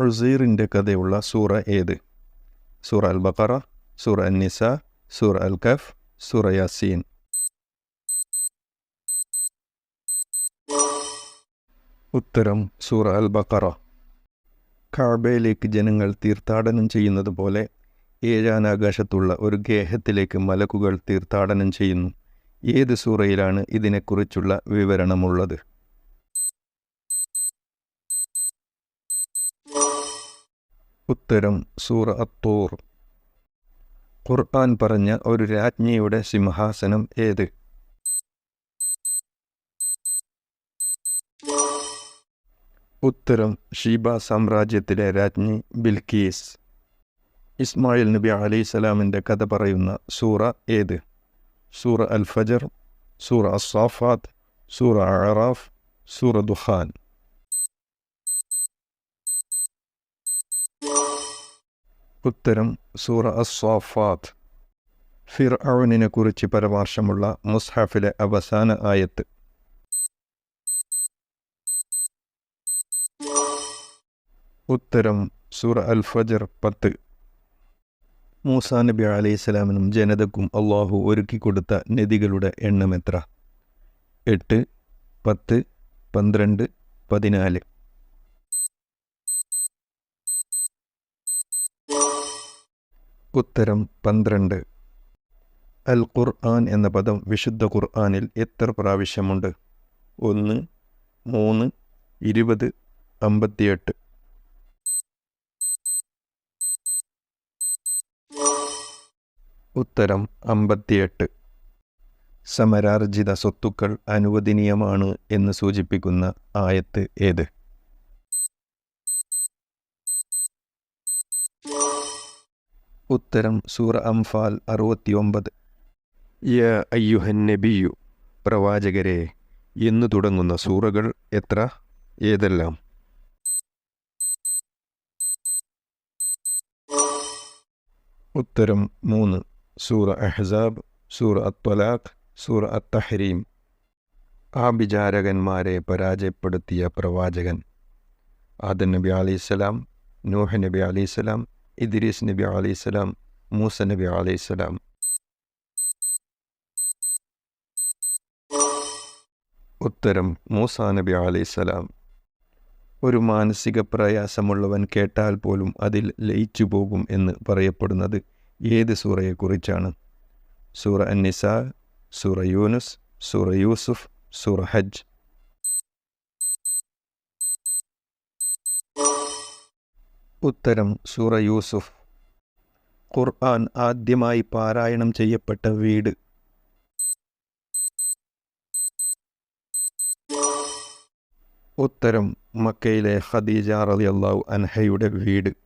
ഉസീറിന്റെ കഥയുള്ള സൂറ ഏത്? സൂറ അൽ ബക്കറ സൂറ അൽ നിസ സൂറ അൽ കഫ് സൂറ യാസീൻ. ഉത്തരം സൂറ അൽ ബക്കറ കാബയിലേക്ക് ജനങ്ങൾ തീർത്ഥാടനം ചെയ്യുന്നത് പോലെ ഏഴാനാകാശത്തുള്ള ഒരു ഗേഹത്തിലേക്ക് മലക്കുകൾ തീർത്ഥാടനം ചെയ്യുന്നു. ഏത് സൂറയിലാണ് ഇതിനെക്കുറിച്ചുള്ള വിവരണമുള്ളത്? ഉത്തരം സൂറ അത്തൂർ. ഖുർആൻ പറഞ്ഞ ഒരു രാജ്ഞിയുടെ സിംഹാസനം ഏത്? ഉത്തരം ഷീബ സാമ്രാജ്യത്തിലെ രാജ്ഞി ബിൽക്കീസ് ഇസ്മായിൽ നബി അലൈഹിസ്സലാമിന്റെ കഥ പറയുന്ന സൂറ ഏത്? സൂറ അൽ ഫജർ സൂറ അസാഫാത്ത് സൂറ അറാഫ് സൂറ ദുഹാൻ ഉത്തരം സൂറ അസ്വാഫാത്ത്. ഫിർ അവനിനെ കുറിച്ച് പരാമർശമുള്ള മുസ്ഹാഫിലെ അവസാന ആയത്ത്. ഉത്തരം സൂറ അൽ ഫജർ പത്ത്. മൂസാ നബി അലൈഹി സ്വലാമിനും ജനതക്കും അള്ളാഹു ഒരുക്കിക്കൊടുത്ത നദികളുടെ എണ്ണം എത്ര? എട്ട് പത്ത് പന്ത്രണ്ട് പതിനാല്. ഉത്തരം പന്ത്രണ്ട്. അൽ ഖുർആൻ എന്ന പദം വിശുദ്ധ ഖുർആനിൽ എത്ര പ്രാവശ്യമുണ്ട്? ഒന്ന് മൂന്ന് ഇരുപത് അമ്പത്തിയെട്ട്. ഉത്തരം അമ്പത്തിയെട്ട്. സമരാർജിത സ്വത്തുക്കൾ അനുവദനീയമാണ് എന്ന് സൂചിപ്പിക്കുന്ന ആയത്ത് ഏത്? ഉത്തരം സൂറ അംഫാൽ അറുപത്തിയൊമ്പത്. യ അയ്യുഹൻ നബിയു പ്രവാചകരെ എന്ന് തുടങ്ങുന്ന സൂറകൾ എത്ര? ഏതെല്ലാം? ഉത്തരം മൂന്ന്. സൂറ അഹ്സാബ് സൂറ അത്വലാഖ് സൂറ അത്തഹരീം. ആ വിചാരകന്മാരെ പരാജയപ്പെടുത്തിയ പ്രവാചകൻ. ആദൻ നബി അലൈഹിസ്സലാം നൂഹ് നബി അലൈഹിസ്സലാം ഇദ്രീസ് നബി അലൈഹിസ്സലാം മൂസ നബി അലൈഹിസ്സലാം ഉത്തരം മൂസ നബി അലൈഹിസ്സലാം ഒരു മാനസിക പ്രയാസമുള്ളവൻ കേട്ടാൽ പോലും അതിൽ ലയിച്ചു പോകും എന്ന് പറയപ്പെടുന്നത് ഏത് സൂറയെക്കുറിച്ചാണ്? സൂറ അന്നിസ സൂറ യൂനുസ് സൂറ യൂസുഫ് സൂറ ഹജ്ജ്. ഉത്തരം സൂറ യൂസുഫ്. ഖുർആൻ ആദ്യമായി പാരായണം ചെയ്യപ്പെട്ട വീട്. ഉത്തരം മക്കയിലെ ഖദീജ റളിയല്ലാഹു അൻഹയുടെ വീട്.